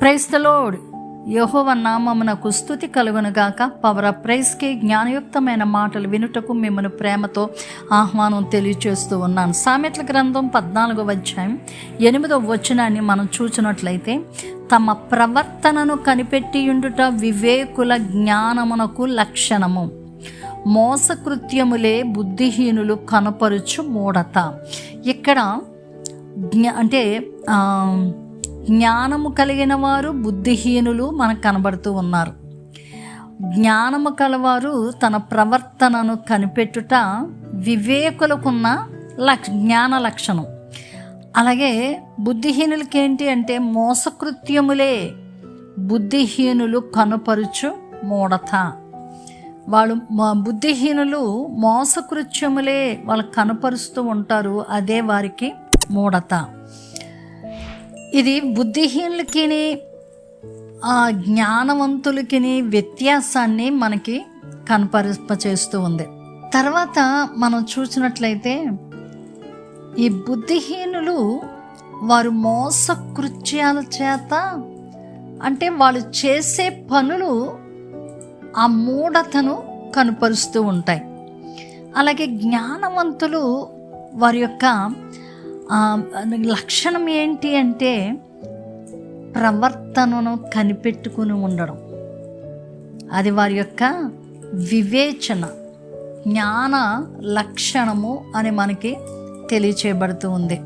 ప్రైస్తలోడ్ యహోవ నామమునకు స్థుతి కలుగునుగాక. పవర్ ప్రైస్కి జ్ఞానయుక్తమైన మాటలు వినుటకు మిమ్మల్ని ప్రేమతో ఆహ్వానం తెలియచేస్తూ ఉన్నాను. సామెతల గ్రంథం పద్నాలుగో అధ్యాయం ఎనిమిదో వచనాన్ని మనం చూచినట్లయితే తమ ప్రవర్తనను కనిపెట్టియుండుట వివేకుల జ్ఞానమునకు లక్షణము. మోసకృత్యములే బుద్ధిహీనులు కనపరుచు మూడత ఇక్కడ జ్ఞా అంటే జ్ఞానము కలిగిన వారు బుద్ధిహీనులు మనకు కనబడుతూ ఉన్నారు. జ్ఞానము కలవారు తన ప్రవర్తనను కనిపెట్టుట వివేకులకున్న లక్ష జ్ఞాన లక్షణం. అలాగే బుద్ధిహీనులకి ఏంటి అంటే మోసకృత్యములే బుద్ధిహీనులు కనుపరుచు మూడత వాళ్ళు మ- బుద్ధిహీనులు మోసకృత్యములే వాళ్ళు కనపరుస్తూ ఉంటారు అదే వారికి మూడత ఇది బుద్ధిహీనులకి ఆ జ్ఞానవంతులకి వ్యత్యాసాన్ని మనకి కనపరిపచేస్తూ ఉంది. తర్వాత మనం చూసినట్లయితే ఈ బుద్ధిహీనులు వారు మోసకృత్యాల చేత అంటే వాళ్ళు చేసే పనులు ఆ మూఢతను కనుపరుస్తూ ఉంటాయి. అలాగే జ్ఞానవంతులు వారి యొక్క లక్షణం ఏంటి అంటే ప్రవర్తనను కనిపెట్టుకుని ఉండడం. అది వారి యొక్క వివేచన జ్ఞాన లక్షణము అని మనకి తెలియచేయబడుతూ ఉంది.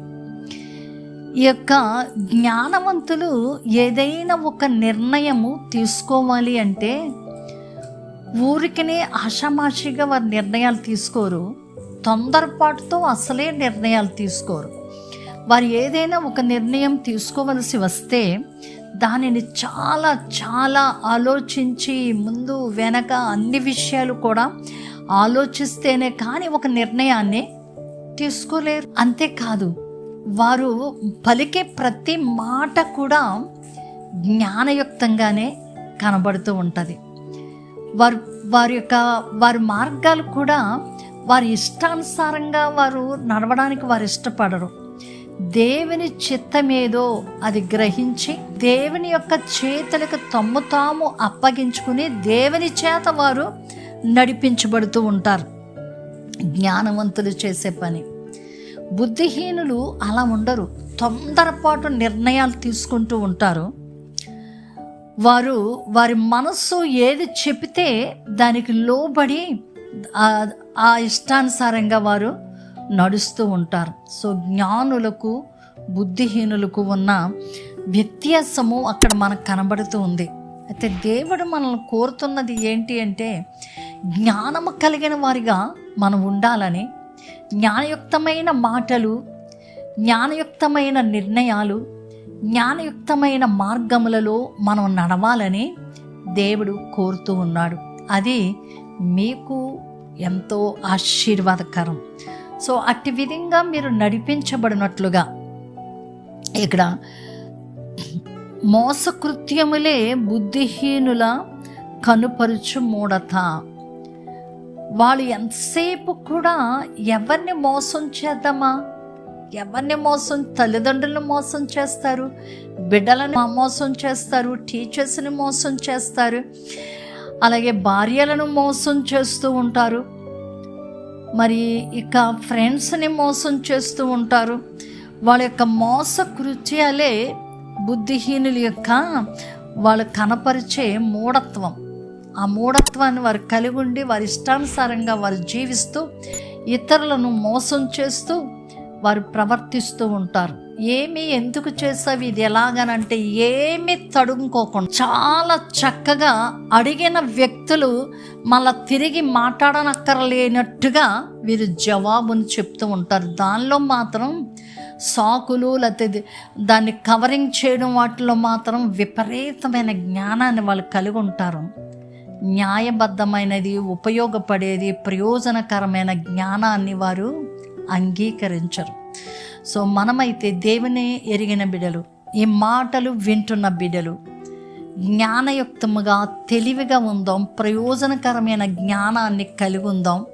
ఈ యొక్క జ్ఞానవంతులు ఏదైనా ఒక నిర్ణయము తీసుకోవాలి అంటే ఊరికనే ఆషామాషిగా వారు నిర్ణయాలు తీసుకోరు. తొందరపాటుతో అసలే నిర్ణయాలు తీసుకోరు. వారు ఏదైనా ఒక నిర్ణయం తీసుకోవలసి వస్తే దానిని చాలా చాలా ఆలోచించి ముందు వెనక అన్ని విషయాలు కూడా ఆలోచిస్తేనే కానీ ఒక నిర్ణయాన్ని తీసుకోలేరు. అంతేకాదు వారు పలికే ప్రతి మాట కూడా జ్ఞానయుక్తంగానే కనబడుతూ ఉంటుంది. వారు వారి యొక్క వారి మార్గాలు కూడా వారి ఇష్టానుసారంగా వారు నడవడానికి వారు ఇష్టపడరు. దేవుని చిత్తమేదో అది గ్రహించి దేవుని యొక్క చేతులకు తమ్ము తాము అప్పగించుకుని దేవుని చేత వారు నడిపించబడుతూ ఉంటారు. జ్ఞానవంతులు చేసే పని. బుద్ధిహీనులు అలా ఉండరు. తొందరపాటు నిర్ణయాలు తీసుకుంటూ ఉంటారు. వారు వారి మనస్సు ఏది చెబితే దానికి లోబడి ఆ- ఇష్టానుసారంగా వారు నడుస్తూ ఉంటారు. సో జ్ఞానులకు బుద్ధిహీనులకు ఉన్న వ్యత్యాసము అక్కడ మనకు కనబడుతూ ఉంది. అయితే దేవుడు మనల్ని కోరుతున్నది ఏంటి అంటే జ్ఞానము కలిగిన వారిగా మనం ఉండాలని జ్ఞానయుక్తమైన మాటలు జ్ఞానయుక్తమైన నిర్ణయాలు జ్ఞానయుక్తమైన మార్గములలో మనం నడవాలని దేవుడు కోరుతూ ఉన్నాడు. అది మీకు ఎంతో ఆశీర్వాదకరం. సో అట్టి విధంగా మీరు నడిపించబడినట్లుగా ఇక్కడ మోసకృత్యములే బుద్ధిహీనుల కనుపరుచు మూడత. వాళ్ళు ఎంతసేపు కూడా ఎవరిని మోసం చేద్దామా? ఎవరిని మోసం తల్లిదండ్రులను మోసం చేస్తారు? బిడ్డలను మోసం చేస్తారు? టీచర్స్ని మోసం చేస్తారు? అలాగే భార్యలను మోసం చేస్తూ ఉంటారు. మరి ఇక ఫ్రెండ్స్ని మోసం చేస్తూ ఉంటారు. వాళ్ళ యొక్క మోస కృత్యాలే బుద్ధిహీనుల యొక్క వాళ్ళు కనపరిచే మూఢత్వం. ఆ మూఢత్వాన్ని వారు కలిగి ఉండి వారి ఇష్టానుసారంగా వారు జీవిస్తూ ఇతరులను మోసం చేస్తూ వారు ప్రవర్తిస్తూ ఉంటారు. ఏమి ఎందుకు చేసావు ఇది ఎలాగనంటే ఏమి తడుముకోకుండా చాలా చక్కగా అడిగిన వ్యక్తులు మళ్ళా తిరిగి మాట్లాడనక్కర్లేనట్టుగా వీరు జవాబును చెప్తూ ఉంటారు. దానిలో మాత్రం సాకులు లేకపోతే దాన్ని కవరింగ్ చేయడం వాటిలో మాత్రం విపరీతమైన జ్ఞానాన్ని వాళ్ళు కలిగి ఉంటారు. న్యాయబద్ధమైనది ఉపయోగపడేది ప్రయోజనకరమైన జ్ఞానాన్ని వారు అంగీకరించరు. సో మనమైతే దేవుని ఎరిగిన బిడలు. ఈ మాటలు వింటున్న బిడలు. జ్ఞానయుక్తముగా తెలివిగా ఉందాం. ప్రయోజనకరమైన జ్ఞానాన్ని కలిగి ఉందాం.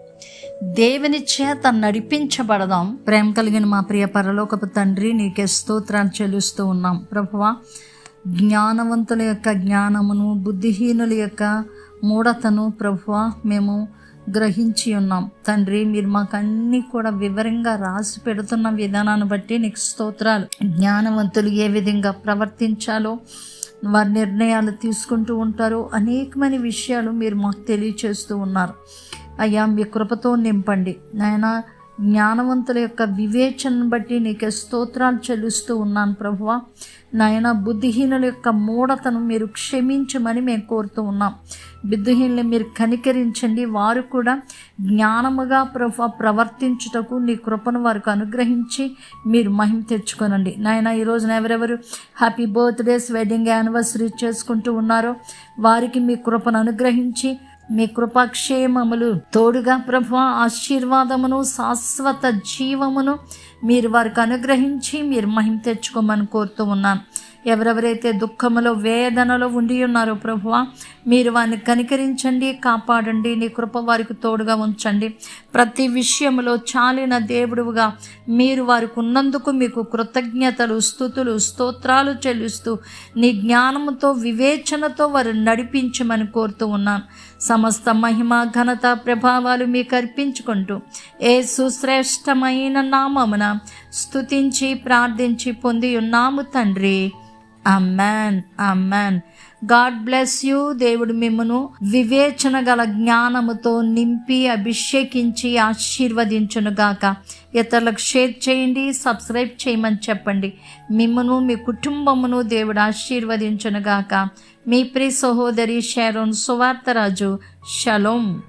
దేవుని చేత నడిపించబడదాం. ప్రేమ కలిగిన మా ప్రియ పరలోకపు తండ్రి నీకే స్తోత్రాన్ని చెల్లిస్తూ ఉన్నాం. ప్రభువా జ్ఞానవంతుల యొక్క జ్ఞానమును బుద్ధిహీనుల యొక్క మూఢతను ప్రభువ మేము గ్రహించి ఉన్నాం. తండ్రి మీరు మాకు అన్నీ కూడా వివరంగా రాసి పెడుతున్న విధానాన్ని బట్టి నీకు స్తోత్రాలు. జ్ఞానవంతులు ఏ విధంగా ప్రవర్తించాలో వారి నిర్ణయాలు తీసుకుంటూ ఉంటారు అనేకమైన విషయాలు మీరు మాకు తెలియచేస్తూ ఉన్నారు. అయ్యా మీ కృపతో నింపండి. నాయనా జ్ఞానవంతుల యొక్క వివేచనను బట్టి నీకే స్తోత్రాలు చెల్లిస్తూ ఉన్నాను ప్రభువ. నాయన బుద్ధిహీనుల యొక్క మూఢతను మీరు క్షమించమని మేము కోరుతూ ఉన్నాం. బుద్ధిహీనులు మీరు కనికరించండి. వారు కూడా జ్ఞానముగా ప్రభు ప్రవర్తించుటకు నీ కృపను వారికి అనుగ్రహించి మీరు మహిమ తెచ్చుకోనండి. నాయన ఈరోజున ఎవరెవరు హ్యాపీ బర్త్డేస్ వెడ్డింగ్ యానివర్సరీ చేసుకుంటూ ఉన్నారో వారికి మీ కృపను అనుగ్రహించి మీ కృపాక్షేమములు తోడుగా ప్రభు ఆశీర్వాదమును శాశ్వత జీవమును మీరు వారికి అనుగ్రహించి మీరు మహిమ తెచ్చుకోమని కోరుతూ ఉన్నాను ఎవరెవరైతే దుఃఖములో వేదనలో ఉండి ఉన్నారో ప్రభువ మీరు వారిని కనికరించండి కాపాడండి నీ కృప వారికి తోడుగా ఉంచండి. ప్రతి విషయంలో చాలిన దేవుడుగా మీరు వారికి ఉన్నందుకు మీకు కృతజ్ఞతలు స్థుతులు స్తోత్రాలు చెల్లిస్తూ నీ జ్ఞానముతో వివేచనతో వారు నడిపించమని కోరుతూ ఉన్నాను. సమస్త మహిమ ఘనత ప్రభావాలు మీకు అర్పించుకుంటూ ఏ సుశ్రేష్టమైన నామమున స్థుతించి ప్రార్థించి పొంది ఉన్నాము తండ్రి. Amman. Amman. God bless you దేవుడు మిమ్మను వివేచన గల జ్ఞానముతో నింపి అభిషేకించి ఆశీర్వదించునుగాక ఇతరులకు షేర్ చేయండి సబ్స్క్రైబ్ చేయమని చెప్పండి. మిమ్మను మీ కుటుంబమును దేవుడు ఆశీర్వదించునుగాక మీ ప్రియ సహోదరి షారోన్ సువార్తరాజు. షలోం.